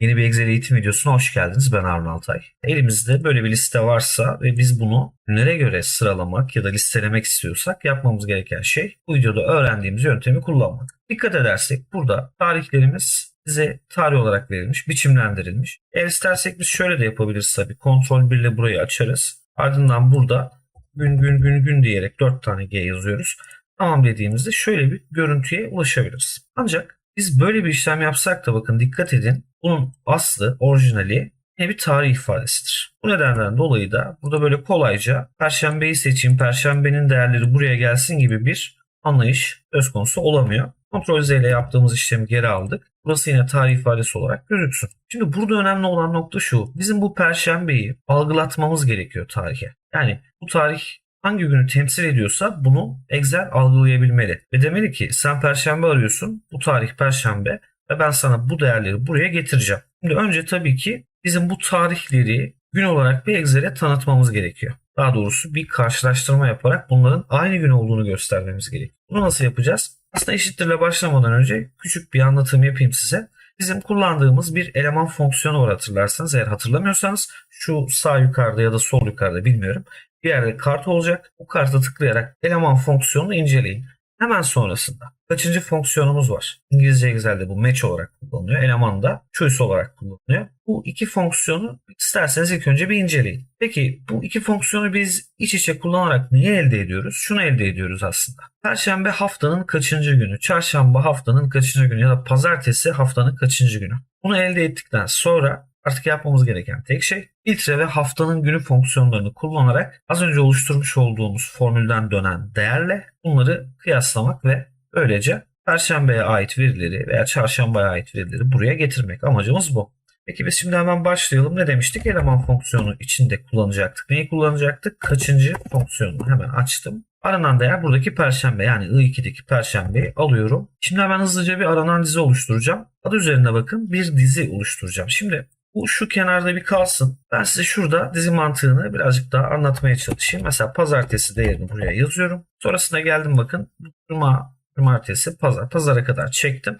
Yeni bir Excel eğitim videosuna hoş geldiniz. Ben Harun Altay. Elimizde böyle bir liste varsa ve biz bunu günlere göre sıralamak ya da listelemek istiyorsak yapmamız gereken şey bu videoda öğrendiğimiz yöntemi kullanmak. Dikkat edersek burada tarihlerimiz bize tarih olarak verilmiş, biçimlendirilmiş. Eğer istersek biz şöyle de yapabiliriz tabii. Kontrol 1 ile burayı açarız. Ardından burada gün gün gün gün diyerek 4 tane G yazıyoruz. Tamam dediğimizde şöyle bir görüntüye ulaşabiliriz. Ancak biz böyle bir işlem yapsak da bakın dikkat edin bunun aslı, orijinali yine bir tarih ifadesidir. Bu nedenden dolayı da burada böyle kolayca perşembeyi seçeyim, perşembenin değerleri buraya gelsin gibi bir anlayış söz konusu olamıyor. Ctrl Z ile yaptığımız işlemi geri aldık. Burası yine tarih ifadesi olarak gözüksün. Şimdi burada önemli olan nokta şu. Bizim bu perşembeyi algılatmamız gerekiyor tarihe. Yani bu tarih hangi günü temsil ediyorsa bunu Excel algılayabilmeli. Ve demeli ki sen perşembe arıyorsun. Bu tarih perşembe ve ben sana bu değerleri buraya getireceğim. Şimdi önce tabii ki bizim bu tarihleri gün olarak bir Excel'e tanıtmamız gerekiyor. Daha doğrusu bir karşılaştırma yaparak bunların aynı gün olduğunu göstermemiz gerekiyor. Bunu nasıl yapacağız? Aslında eşittirle başlamadan önce küçük bir anlatım yapayım size. Bizim kullandığımız bir eleman fonksiyonu var hatırlarsanız. Eğer hatırlamıyorsanız şu sağ yukarıda ya da sol yukarıda bilmiyorum. Bir yerde kart olacak. Bu karta tıklayarak eleman fonksiyonunu inceleyin. Hemen sonrasında kaçıncı fonksiyonumuz var? İngilizce Excel'de bu match olarak kullanılıyor. Eleman da choice olarak kullanılıyor. Bu iki fonksiyonu isterseniz ilk önce bir inceleyin. Peki bu iki fonksiyonu biz iç içe kullanarak neyi elde ediyoruz? Şunu elde ediyoruz aslında. Perşembe haftanın kaçıncı günü? Çarşamba haftanın kaçıncı günü? Ya da pazartesi haftanın kaçıncı günü? Bunu elde ettikten sonra Artık yapmamız gereken tek şey filtre ve haftanın günü fonksiyonlarını kullanarak az önce oluşturmuş olduğumuz formülden dönen değerle bunları kıyaslamak ve böylece Perşembeye ait verileri veya çarşambaya ait verileri buraya getirmek. Amacımız bu. Peki biz şimdi hemen başlayalım. Ne demiştik? Eleman fonksiyonu içinde kullanacaktık. Neyi kullanacaktık? Kaçıncı fonksiyonu hemen açtım. Aranan değer buradaki perşembe yani I2'deki perşembeyi alıyorum. Şimdi hemen hızlıca bir aranan dizi oluşturacağım. Adı üzerine bakın bir dizi oluşturacağım. Şimdi bu şu kenarda bir kalsın. Ben size şurada dizi mantığını birazcık daha anlatmaya çalışayım. Mesela pazartesi değerini buraya yazıyorum. Sonrasında geldim bakın. Cuma, cumartesi, pazar. Pazara kadar çektim.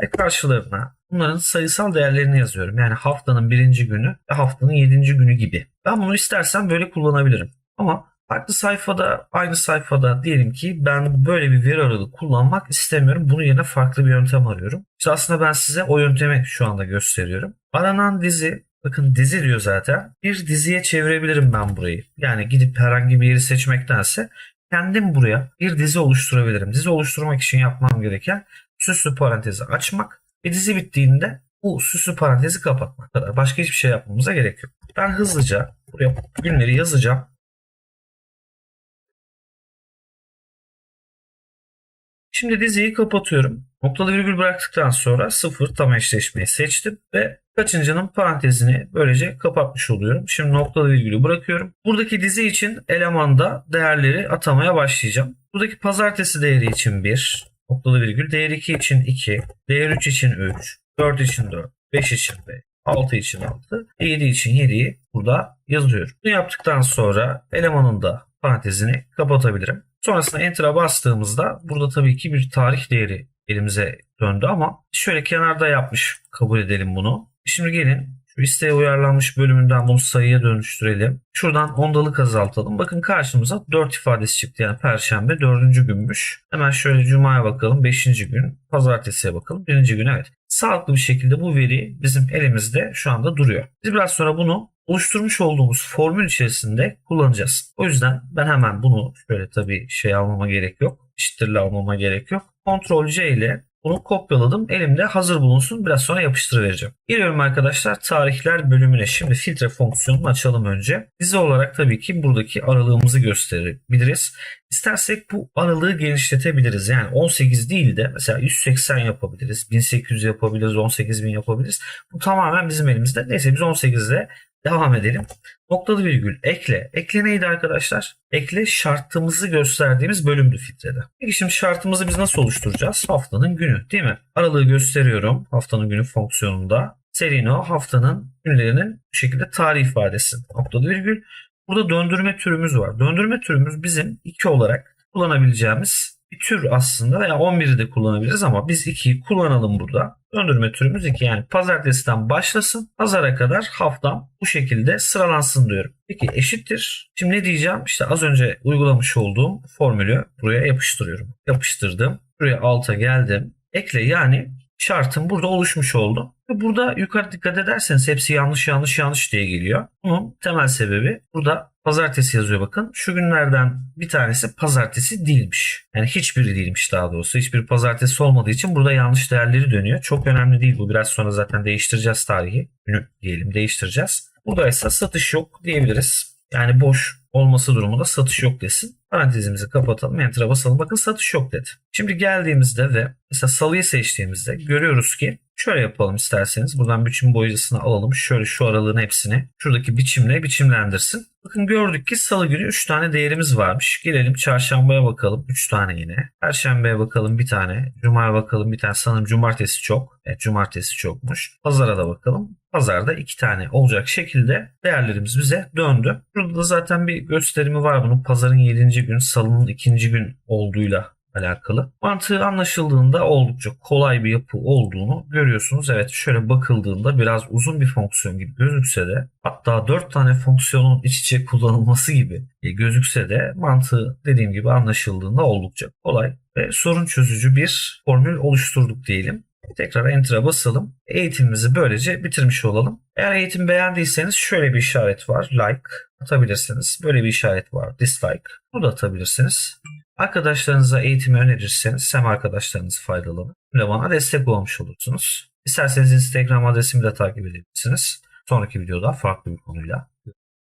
Ve karşılarına bunların sayısal değerlerini yazıyorum. Yani haftanın birinci günü ve haftanın yedinci günü gibi. Ben bunu istersen böyle kullanabilirim. Ama farklı sayfada, aynı sayfada diyelim ki ben böyle bir veri aralığı kullanmak istemiyorum. Bunun yerine farklı bir yöntem arıyorum. İşte aslında ben size o yöntemi şu anda gösteriyorum. Aranan dizi, bakın dizi diyor zaten. Bir diziye çevirebilirim ben burayı. Yani gidip herhangi bir yeri seçmektense kendim buraya bir dizi oluşturabilirim. Dizi oluşturmak için yapmam gereken süslü parantezi açmak ve dizi bittiğinde bu süslü parantezi kapatmak kadar. Başka hiçbir şey yapmamıza gerek yok. Ben hızlıca buraya günleri yazacağım. Şimdi diziyi kapatıyorum. Noktalı virgül bıraktıktan sonra sıfır tam eşleşmeyi seçtim ve kaçıncının parantezini böylece kapatmış oluyorum. Şimdi noktalı virgülü bırakıyorum. Buradaki dizi için elemanda değerleri atamaya başlayacağım. Buradaki pazartesi değeri için 1, noktalı virgül, değer 2 için 2, değer 3 için 3, 4 için 4, 5 için 5, 6 için 6, 7 için 7'yi burada yazıyorum. Bunu yaptıktan sonra elemanın da parantezini kapatabilirim. Sonrasında Enter'a bastığımızda burada tabii ki bir tarih değeri elimize döndü ama şöyle kenarda yapmış kabul edelim bunu. Şimdi gelin şu isteğe uyarlanmış bölümünden bunu sayıya dönüştürelim. Şuradan ondalık azaltalım. Bakın karşımıza 4 ifadesi çıktı. Yani perşembe 4. günmüş. Hemen şöyle cumaya bakalım 5. gün. Pazartesiye bakalım 1. gün evet. Sağlıklı bir şekilde bu veri bizim elimizde şu anda duruyor. Biz biraz sonra bunu oluşturmuş olduğumuz formül içerisinde kullanacağız. O yüzden ben hemen bunu şöyle tabii şey almama gerek yok. Eşittirle almama gerek yok. Ctrl C ile bunu kopyaladım. Elimde hazır bulunsun. Biraz sonra yapıştırıvereceğim. Geliyorum arkadaşlar tarihler bölümüne. Şimdi filtre fonksiyonunu açalım önce. Dizi olarak tabii ki buradaki aralığımızı gösterebiliriz. İstersek bu aralığı genişletebiliriz. Yani 18 değil de mesela 180 yapabiliriz. 1800 yapabiliriz. 18000 yapabiliriz. Bu tamamen bizim elimizde. Neyse biz 18 ile Devam edelim. Noktalı virgül ekle. Ekle neydi arkadaşlar? Ekle şartımızı gösterdiğimiz bölümdü filtrede. Peki şimdi şartımızı biz nasıl oluşturacağız? Haftanın günü değil mi? Aralığı gösteriyorum haftanın günü fonksiyonunda. Serino haftanın günlerinin bu şekilde tarih ifadesi. Noktalı virgül. Burada döndürme türümüz var. Döndürme türümüz bizim iki olarak kullanabileceğimiz bir tür aslında veya 11'i de kullanabiliriz ama biz 2'yi kullanalım burada. Döndürme türümüz 2 yani pazartesiden başlasın pazara kadar haftam bu şekilde sıralansın diyorum. Peki eşittir. Şimdi ne diyeceğim? İşte az önce uygulamış olduğum formülü buraya yapıştırıyorum. Yapıştırdım. Buraya alta geldim. Ekle yani şartım burada oluşmuş oldu. Ve burada yukarı dikkat ederseniz hepsi yanlış yanlış yanlış diye geliyor. Bunun temel sebebi burada pazartesi yazıyor bakın. Şu günlerden bir tanesi pazartesi değilmiş. Yani hiçbiri değilmiş daha doğrusu. Hiçbir pazartesi olmadığı için burada yanlış değerleri dönüyor. Çok önemli değil bu. Biraz sonra zaten değiştireceğiz tarihi. Günü diyelim değiştireceğiz. Burada ise satış yok diyebiliriz. Yani boş olması durumunda satış yok desin. Parantezimizi kapatalım. Enter'a basalım. Bakın satış yok dedi. Şimdi geldiğimizde ve mesela salıyı seçtiğimizde görüyoruz ki şöyle yapalım isterseniz. Buradan biçim boyacısını alalım. Şöyle şu aralığın hepsini şuradaki biçimle biçimlendirsin. Bakın gördük ki salı günü 3 tane değerimiz varmış. Gelelim çarşambaya bakalım 3 tane yine. Perşembeye bakalım bir tane. Cuma'ya bakalım bir tane. Sanırım cumartesi çok. Evet cumartesi çokmuş. Pazara da bakalım. Pazarda iki tane olacak şekilde değerlerimiz bize döndü. Burada da zaten bir gösterimi var bunun. Pazarın 7. gün, salının 2. gün olduğuyla alakalı. Mantığı anlaşıldığında oldukça kolay bir yapı olduğunu görüyorsunuz. Evet şöyle bakıldığında biraz uzun bir fonksiyon gibi gözükse de hatta 4 tane fonksiyonun iç içe kullanılması gibi gözükse de mantığı dediğim gibi anlaşıldığında oldukça kolay ve sorun çözücü bir formül oluşturduk diyelim. Tekrar Enter'a basalım. Eğitimimizi böylece bitirmiş olalım. Eğer eğitim beğendiyseniz şöyle bir işaret var. Like atabilirsiniz. Böyle bir işaret var. Dislike. Bunu da atabilirsiniz. Arkadaşlarınıza eğitimi önerirseniz hem arkadaşlarınız faydalanır hem de bana destek olmuş olursunuz. İsterseniz Instagram adresimi de takip edebilirsiniz. Sonraki videoda farklı bir konuyla